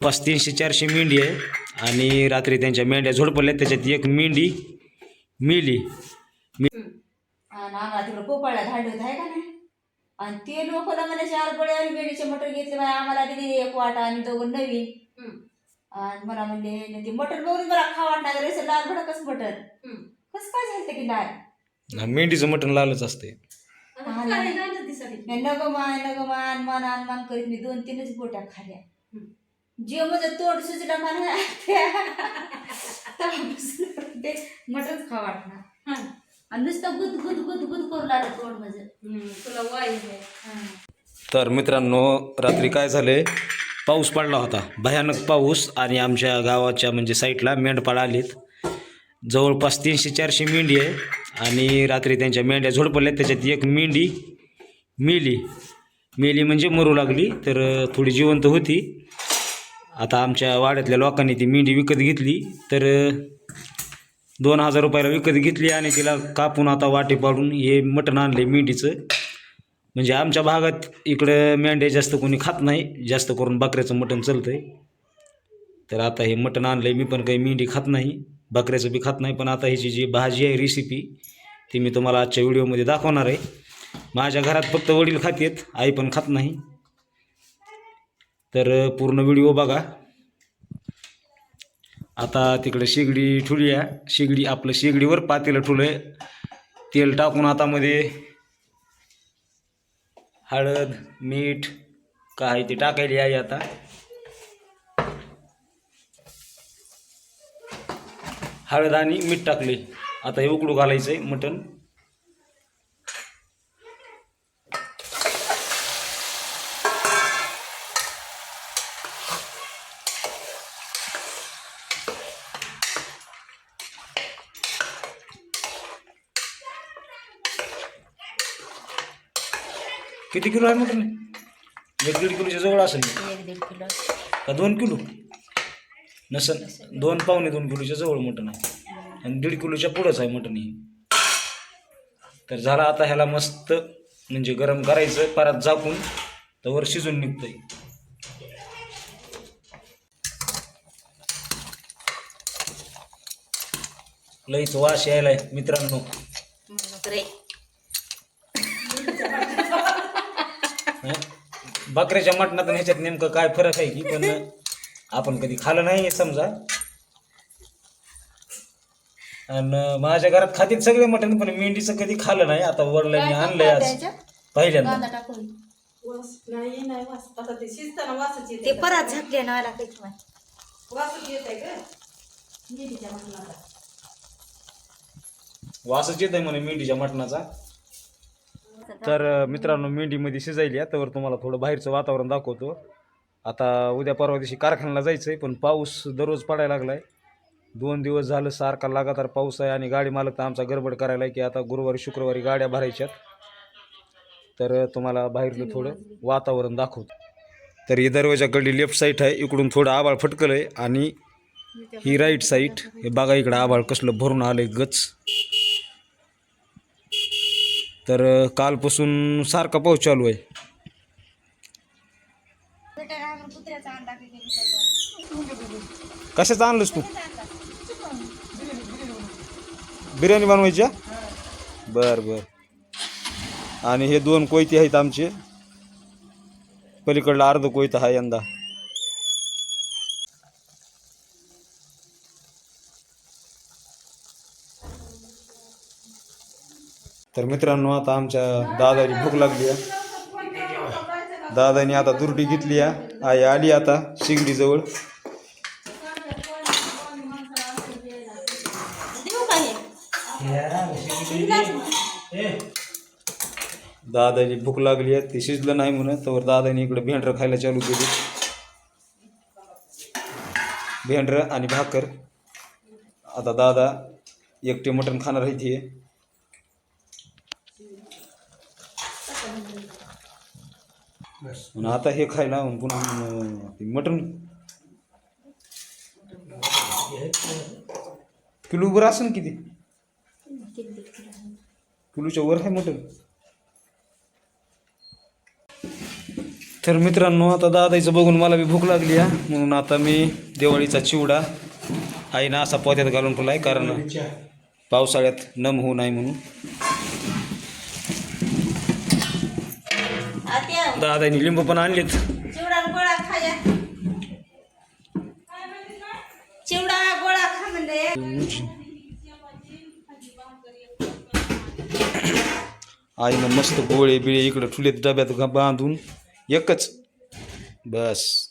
पाच तीनशे चारशे मेंढी आहे. आणि रात्री त्यांच्या मेंढ्या झोडपल्या. त्याच्यात एक मेंढी मिली आम्हाला तिकडं पोपाळला धाडत आहे का नाही? आणि ते लोक मला चार बळे आणि बेडीचे मटण घेतले बाय आम्हाला दिली एक वाटा आणि दोघं नवीन आणि मला म्हणले "न ते मटण बघून मला खा वाटणार रे लाल भडकच मटण कसं काय झालं की नाही? मेंढीचं मटण लालच असते. नगमान नगमान मान आन मान करीत मी दोन तीनच बोट्या खाल्या. जे माझं तोंड सुचलं मला मटणच खा वाटणार. आणि नुसतं गुद गुद गुद गुद करू लागलं तोंड माझं तुला वाई आहे. तर मित्रांनो रात्री काय झाले? पाऊस पडला होता. भयानक पाऊस आणि आमच्या गावाच्या म्हणजे साईडला मेंढपाळ आलीत. जवळपास तीनशे चारशे मेंढी आहे आणि रात्री त्यांच्या मेंढ्या झोडपल्या त्याच्यात एक मेंढी मेली. मेली म्हणजे मरू लागली तर थोडी जिवंत होती. आता आमच्या वाड्यातल्या लोकांनी ती मेंढी विकत घेतली तर दोन हजार रुपयाला विकत घेतली आणि तिला कापून आता वाटे पाडून हे मटण आणले मेंढीचं. म्हणजे आमच्या भागात इकडं मेंढ्या जास्त कोणी खात नाही जास्त करून बकऱ्याचं मटण चालतं आहे तर आता हे मटण आणलं आहे मी पण काही मेंढी खात नाही बकऱ्याचं बी खात नाही पण आता ह्याची जी भाजी आहे रेसिपी ती मी तुम्हाला आजच्या व्हिडिओमध्ये दाखवणार आहे. माझ्या घरात फक्त वडील खातेत आई पण खात नाही. तर पूर्ण व्हिडिओ बघा. आता तिकडे शेगडी ठुली आहे शेगडी आपलं शेगडीवर पातेलं ठुलं आहे तेल टाकून आता मध्ये हळद मीठ काय ते टाकायली आहे आता. हळद आणि मीठ टाकले आता हे उकडू घालायचं आहे मटण. किती किलो आहे मटण एक दीड किलोच्या जवळ असेल. एक दीड किलो. का दोन किलो? नसन दोन पावणे दोन किलोच्या जवळ मटण आहे. आणि दीड किलोच्या पुढंच आहे मटण हे. तर झाला आता ह्याला मस्त म्हणजे गरम करायचं परत झाकून तर वर शिजून निघतंय. लईच वास यायलाय मित्रांनो रे हं? बकऱ्याच्या मटणात आणि ह्याच्यात नेमकं काय फरक आहे की? पण आपण कधी खाल्लं नाही हे समजा. आणि माझ्या घरात खातील सगळे मटण पण मेंढीचं कधी खाल्लं नाही. आता वडिलांनी आणलंय आज. पहिल्यांदा. कांदा टाकून. वास नाही नाही वास. आता ते शिजताना वासच येते ते परत झाकले ना मला काहीच माहीत. वासच येत आहे का? मेथीच्या मटणाचा. वासच येत आहे म्हणे मेंढीच्या मटणाचा. तर मित्रांनो मेंढीमध्ये शिजायली आहे तर तुम्हाला थोडं बाहेरचं वातावरण दाखवतो. आता उद्या परवा दिवशी कारखान्याला जायचं आहे पण पाऊस दररोज पडायला लागला आहे दोन दिवस झालं सारखा लगातार पाऊस आहे आणि गाडी मालक तर आमचा गडबड करायला आहे की आता गुरुवारी शुक्रवारी गाड्या भरायच्यात. तर तुम्हाला बाहेरलं थोडं वातावरण दाखवतो. तर ही दरवाजाकडली लेफ्ट साईड आहे. इकडून थोडं आबाळ फटकलं आहे आणि ही राईट साईड हे बघा इकडं आबाळ कसलं भरून आलं आहे गच. तर कालपासून सारखा पाऊस चालू आहे. कशाचं आणलंस तू? बिर्याणी बनवायची बर बर. आणि हे दोन कोयते आहेत आमचे. पलीकडला अर्ध कोयता हा यंदा. तर मित्रांनो आता आमच्या दादाची भूक लागली आहे. दादाने आता दुर्टी घेतली आहे. आई आली आता शिंगडीजवळ. दादाची भूक लागली आहे. ते शिजलं नाही म्हणून तर दादाने इकडे भेंडरं खायला चालू केली. भेंडरं आणि भाकर. आता दादा एकटे मटण खाणार आहे ते. आणि आता हे खायला पुन्हा मटण. किलो बरं असेल किती? किलोच्या वर आहे मटण. तर मित्रांनो आता दादाईचं बघून मला बी भूक लागली आहे म्हणून आता मी दिवाळीचा चिवडा आईनं असा पोत्यात घालून ठेवला आहे कारण पावसाळ्यात नम होऊ नाही म्हणून. दादाईने लिंबू पण आणलेत. चिवडा गोळा खाया चिवडा गोळा खा म्हणले आईनं मस्त गोळे बिळे इकडं ठुलेत डब्यात बांधून. एकच. बस.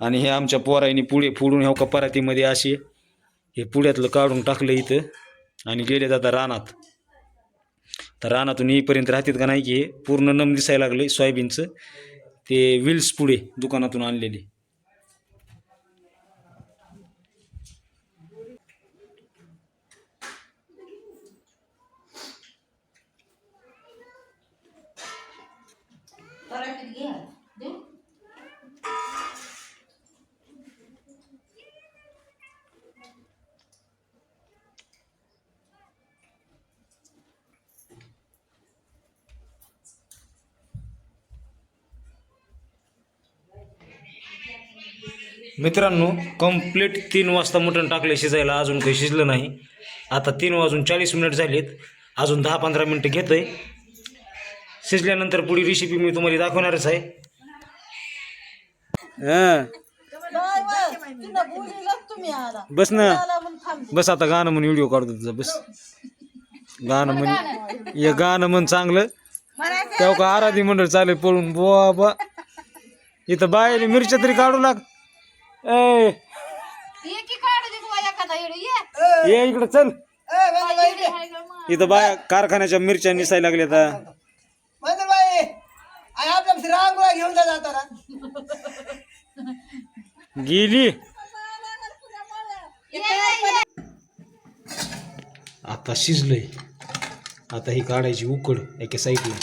आणि हे आमच्या पोराईने पुढे फोडून ह्या परातीमध्ये असे हे पुढ्यातलं काढून टाकलं इथं. आणि गेले जाता रानात. तर रानातून येईपर्यंत राहतात का नाही की हे पूर्ण नम दिसायला लागले सोयाबीनचं. ते विल्स पुढे दुकानातून आणलेले. मित्रांनो कंप्लीट तीन वाजता मटण टाकले शिजायला अजून काही शिजलं नाही. आता तीन वाजून चाळीस मिनिट झालेत. अजून दहा पंधरा मिनटं घेतं आहे शिजल्यानंतर पुढील रेसिपी मी तुम्हाला दाखवणारच आहे. हां. बस ना. बस आता गाणं म्हणून व्हिडिओ काढतो तुझा बस. गाणं म्हण हे गाणं म्हण चांगलं. तेव्हा का आराधी मंडळ चालेल पळून बुवा बा इथं बाहेर मिरच्या तरी काढू लाग. ए. ये इकडं चल. इथं बाया कारखान्याच्या मिरच्या निसायला लागल्या आता आई आपल्या घेऊन जा जाताना. गेली. आता शिजलंय. आता ही काढायची उकड एका साईडला.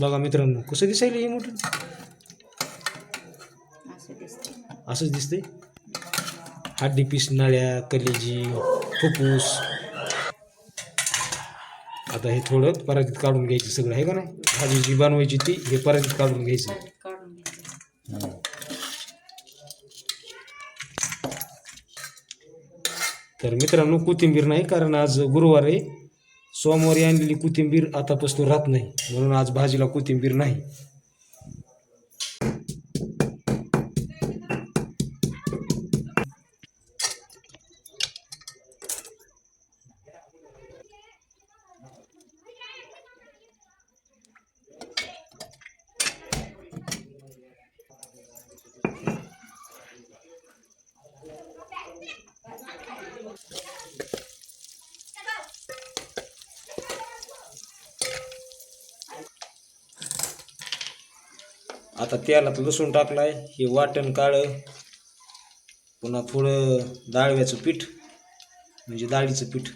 बघा मित्रांनो कसं दिसायला हे मोठं? असंच दिसतंय? हड्डी पीस नळ्या कलेजी फुफ्फुस आता हे थोडं परातीत काढून घ्यायचं सगळं आहे का नाही? भाजी जी बनवायची ती हे परातीत घ्यायचं. काढून घ्यायचं. तर मित्रांनो कोथिंबीर नाही कारण आज गुरुवार आहे. सोमवारी आणलेली कोथिंबीर आतापासून राहत नाही. म्हणून आज भाजीला कोथिंबीर नाही. आता तेलात लसूण टाकलाय हे वाटण काळं पुन्हा थोडं डाळव्याचं पीठ म्हणजे डाळीचं पीठ.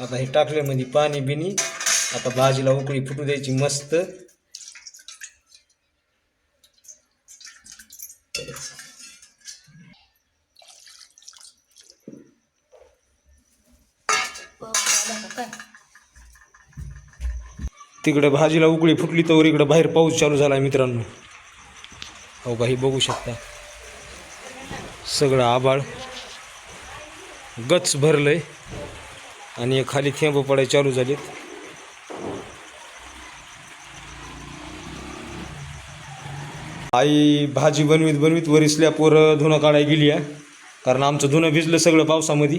आता हे टाकल्यामध्ये पाणी बिनी आता भाजीला उकळी फुटू द्यायची मस्त. तिकडं तिकडे भाजीला उकळी फुटली तर इकडे बाहेर पाऊस चालू झाला आहे मित्रांनो. हो काही बघू शकता. सगळं आबाळ गच भरलंय. आणि खाली थेंब पडाय चालू झालेत. आई भाजी बनवीत बनवीत वरिसल्या पोरं धुणं काढायला गेली आहे कारण आमचं धुणं भिजलं सगळं पावसामध्ये.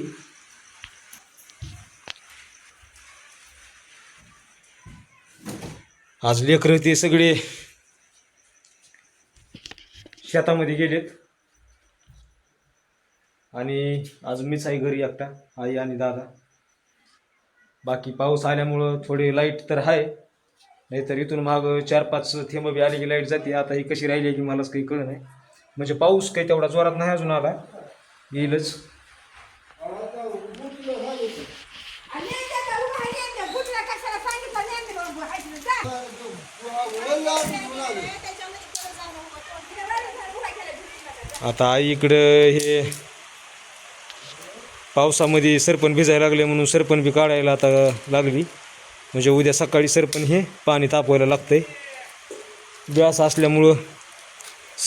आज लेकरं ते सगळे शेतामध्ये गेलेत. आणि आज मीच आहे घरी एकटा आई आणि दादा. बाकी पाऊस आल्यामुळं थोडी लाइट तर आहे. नाहीतर इथून माग चार पाच थेंब बी आली की लाइट जाते. आता ही कशी राहिली आहे की मलाच काही कळलं नाही. म्हणजे पाऊस काही तेवढा जोरात नाही अजून आला. येईलच. आता आई इकडं हे पावसामध्ये सरपण भिजायला लागले म्हणून सरपण बी काढायला आता लागली. म्हणजे उद्या सकाळी सरपण हे पाणी तापवायला लागतं आहे गॅस असल्यामुळं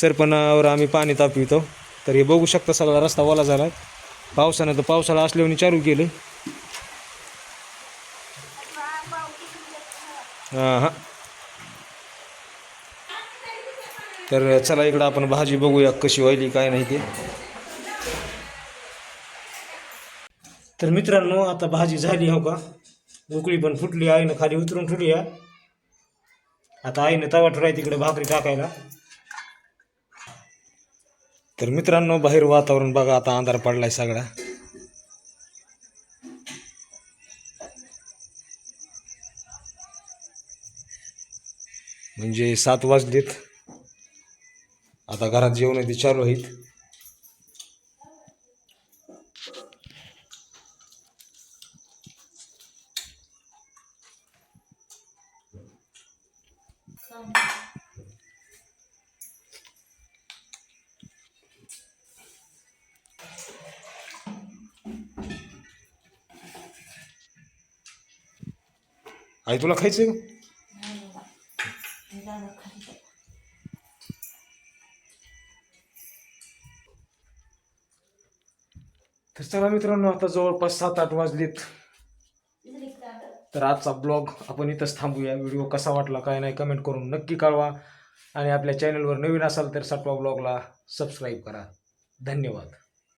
सरपणावर आम्ही पाणी तापवितो. तर हे बघू शकता सगळा रस्ता ओला झाला आहे पावसानं तर पावसाळा असल्याने चालू केलं. हां हां तर चला इकडं आपण भाजी बघूया कशी व्हायली काय नाही ते. तर मित्रांनो आता भाजी झाली हो का? उकळी पण फुटली आईनं खाली उतरून ठेवली आता आईनं तवा ठेवलाय तिकडे भाकरी टाकायला. तर मित्रांनो बाहेर वातावरण बघा आता अंधार पडलाय सगळा. म्हणजे सात वाजलेत. आता घरात जेवण ते चालू आहेत. आई तुला खायचं तर चला मित्रांनो आता जवळपास सात आठ वाजलेत. तर आजचा ब्लॉग आपण इथंच थांबूया. व्हिडिओ कसा वाटला काय नाही कमेंट करून नक्की कळवा. आणि आपल्या चॅनलवर नवीन असाल तर सातवा ब्लॉगला सबस्क्राईब करा. धन्यवाद.